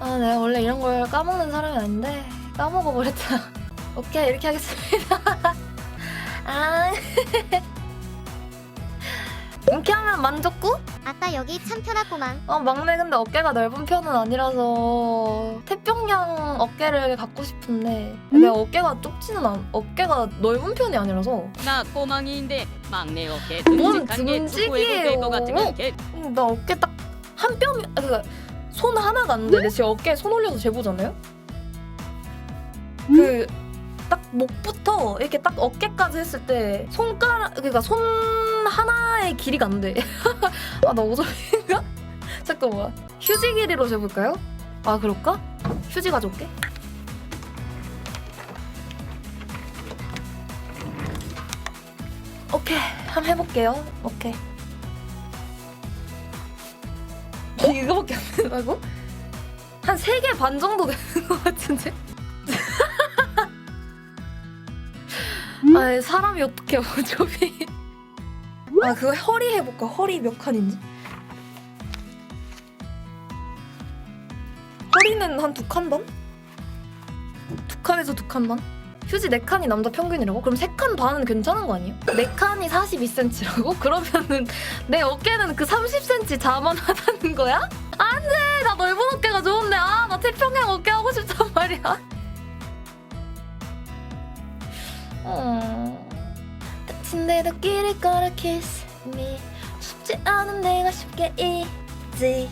아 내가 원래 이런 걸 까먹는 사람이 아닌데 까먹어 버렸다. 오케이 이렇게 하겠습니다. 아 이렇게 하면 만족구? 아까 여기 참 편하구만. 어 막내 근데 어깨가 넓은 편은 아니라서 태평양 어깨를 갖고 싶은데 내 어깨가 좁지는 않 어깨가 넓은 편이 아니라서 나 꼬망이인데 막내 어깨 뭔 듬직한 게 듬직이에요. 투구해도 될 것 같으면 걔 음, 나 어깨 딱 한 뼘이 아, 그 손 하나가 안 돼. 근데 지금 어깨에 손 올려서 재보잖아요. 그 딱 목부터 이렇게 딱 어깨까지 했을 때 손가락 그러니까 손 하나의 길이가 안 돼. 아 나 오점인가? 잠깐만. 휴지 길이로 재볼까요? 아 그럴까? 휴지 가져올게. 오케이 한번 해볼게요. 오케이. 이거밖에 안 된다고? 한 세 개 반 정도 되는 것 같은데? 아 사람이 어떻게 어차피 아 그거 허리 해볼까? 허리 몇 칸인지? 허리는 한 두 칸 반? 두 칸에서 두 칸 반? 휴지 네 칸이 남자 평균이라고? 그럼 세칸 반은 괜찮은 거 아니에요? 네 칸이 42cm라고? 그러면은 내 어깨는 그 30cm 자만하다는 거야? 안 돼 나 넓은 어깨가 좋은데 아 나 태평양 어깨 하고 싶단 말이야 어... 다친데도 끼를 걸어 kiss me 쉽지 않은 내가 쉽게 easy